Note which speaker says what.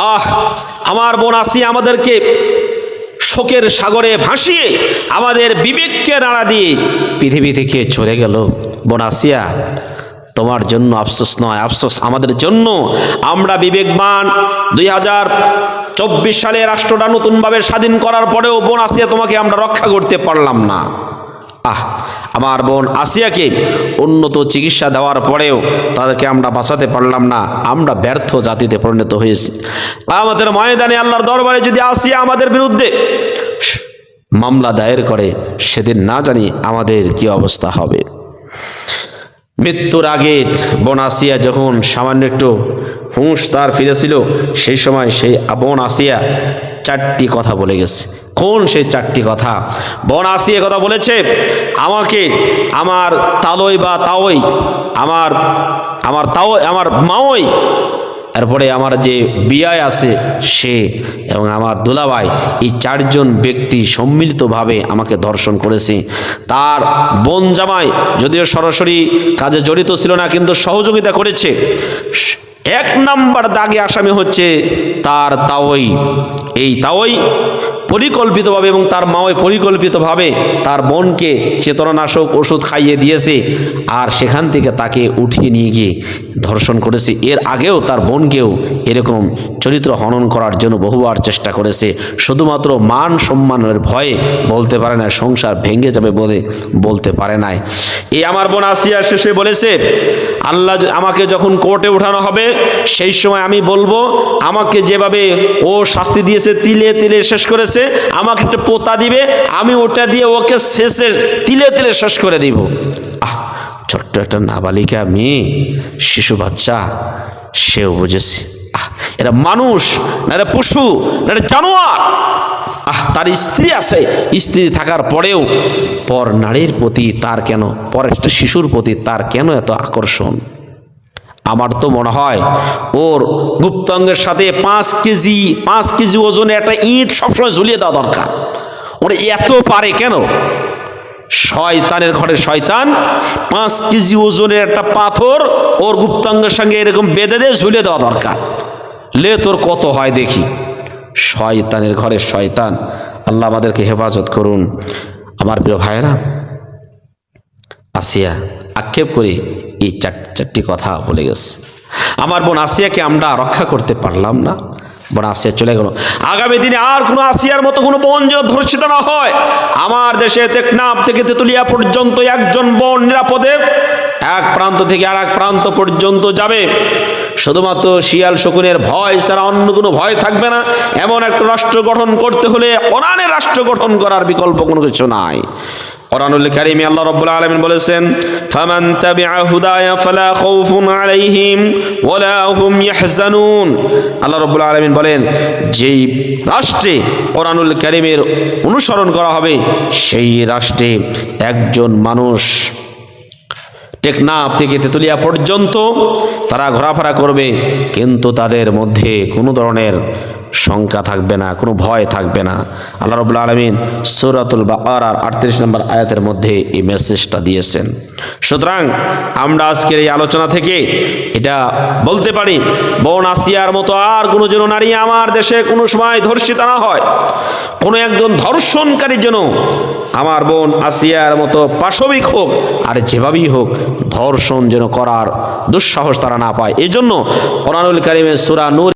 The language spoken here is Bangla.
Speaker 1: আহ, আমার বোন আসি আমাদেরকে শোকের সাগরে ভাসিয়ে আমাদের বিবেককে নাড়া দিয়ে পৃথিবী থেকে চলে গেল। বোন আসিয়া, তোমার জন্য আফসোস নয়, আফসোস আমাদের জন্য। আমরা বিবেকবান। দুই হাজার চব্বিশ সালে রাষ্ট্রটা নতুনভাবে স্বাধীন করার পরেও বোন আসিয়া তোমাকে আমরা রক্ষা করতে পারলাম না। আহ, আমার বোন আসিয়াকে উন্নত চিকিৎসা দেওয়ার পরেও তাদেরকে আমরা বাঁচাতে পারলাম না, আমরা ব্যর্থ জাতিতে পরিণত হয়েছি। আমাদের ময়দানে আল্লাহর দরবারে যদি আসিয়া আমাদের বিরুদ্ধে মামলা দায়ের করে, সেদিন না জানি আমাদের কি অবস্থা হবে। মৃত্যুর আগে বোন আসিয়া যখন সামান্য একটু হুঁশ তার ফিরেছিল, সেই সময় সেই বোন আসিয়া চারটি কথা বলে গেছে। কোন সেই চারটি কথা? বোন আসিয়া কথা বলেছে, আমাকে আমার তালই বা তাওই, আমার আমার তাও, আমার মাওই এরপরে আমার যে বিয়ায় আছে সে এবং আমার দুলাভাই, এই চারজন ব্যক্তি সম্মিলিতভাবে আমাকে দর্শন করেছে। তার বোন জামাই যদিও সরাসরি কাজে জড়িত ছিল না, কিন্তু সহযোগিতা করেছে। এক নাম্বার দাগে আসামি হচ্ছে তার তাওই। এই তাওই পরিকল্পিতভাবে এবং তার মাওই পরিকল্পিতভাবে তার বোনকে চেতনানাশক ওষুধ খাইয়ে দিয়েছে আর সেখান থেকে তাকে উঠিয়ে নিয়ে গিয়ে ধর্ষণ করেছে। এর আগেও তার বোনকেও এরকম চরিত্র হনন করার জন্য বহুবার চেষ্টা করেছে। শুধুমাত্র মান সম্মানের ভয়ে বলতে পারে না, সংসার ভেঙে যাবে বলে বলতে পারে নাই। এই আমার বোন আসিয়া শেষে বলেছে, আল্লাহ আমাকে যখন কোর্টে ওঠানো হবে, সেই সময় আমি বলব, আমাকে যেভাবে ও শাস্তি দিয়েছে, তিলে তিলে শেষ করেছে আমাকে একটা পোতা দিবে, আমি ওটা দিয়ে ওকে শেষে তিলে তিলে শেষ করে দিব। আহ, ছোট্ট একটা নাবালিকা মেয়ে, শিশু বাচ্চা, সেও বুঝেছে। এরা মানুষ না এরা পশু না এরা জানোয়ার। আহ, তার স্ত্রী আছে, স্ত্রী থাকার পরেও পর নারীর প্রতি তার কেন পর একটা শিশুর প্রতি তার কেন এত আকর্ষণ? আমার তো মনে হয় ওর গুপ্তাঙ্গের সাথে পাঁচ কেজি পাঁচ কেজি ওজনে একটা ইট সবসময় ঝুলিয়ে দেওয়া দরকার। ওরা এত পারে কেন? শয়তানের ঘরে শয়তান, পাঁচ কেজি ওজনের একটা পাথর ওর গুপ্তাঙ্গের সঙ্গে এরকম বেঁধে দিয়ে ঝুলিয়ে দেওয়া দরকার। লে তোর কত হয় দেখি। শয়তানের ঘরে শয়তান, আল্লাহ আমাদেরকে হেফাজত করুন। আমার প্রিয় ভাইয়েরা, আসিয়া আক্ষেপ করে এই চার, চারটি কথা বলে গেছে। আমার বোন আসিয়াকে আমরা রক্ষা করতে পারলাম না। বোন আসিয়া চলে গেল। আগামী দিনে আর কোনো আসিয়ার মতো কোনো বোন যেন ধর্ষিত না হয়। আমার দেশে টেকনাফ থেকে তেতুলিয়া পর্যন্ত একজন বোন নিরাপদে, এক প্রান্ত থেকে আর এক প্রান্ত পর্যন্ত যাবে। শুধুমাত্র শিয়াল শকুনের ভয় ছাড়া অন্য কোনো ভয় থাকবে না। এমন একটা রাষ্ট্র গঠন করতে হলে অনানের রাষ্ট্র গঠন করার বিকল্প কোনো কিছু নাই। কোরআনুল কারিমে আল্লাহ রাব্বুল আলামিন বলেছেন, ফামান তাবিআ হুদায়া ফালা খাউফুন আলাইহিম ওয়ালা হুম ইয়াহজানুন। আল্লাহ রাব্বুল আলামিন বলেন, যেই রাষ্ট্রে কোরআনুল কারিমের অনুসরণ করা হবে, সেই রাষ্ট্রে একজন মানুষ টেকনাফ থেকে তেতুলিয়া পর্যন্ত তারা ঘোরাফেরা করবে, কিন্তু তাদের মধ্যে কোনো ধরনের শঙ্কা থাকবে না, কোনো ভয় থাকবে না। আল্লাহ রবুল্লা আলমিন সুরাতুল আর আটত্রিশ নম্বর আয়াতের মধ্যে এই মেসেজটা দিয়েছেন। সুতরাং আমরা আজকের এই আলোচনা থেকে এটা বলতে পারি, বোন আসিয়ার মতো আর কোনো যেন নারী আমার দেশে কোনো সময় ধর্ষিতা না হয়, কোনো একজন ধর্ষণকারী যেন আমার বোন আসিয়ার মতো পাশবিক হোক আর যেভাবেই হোক ধর্ষণ যেন করার দুঃসাহস তারা না পায়। এই জন্য কোরআনুল কারিমের সুরা নূর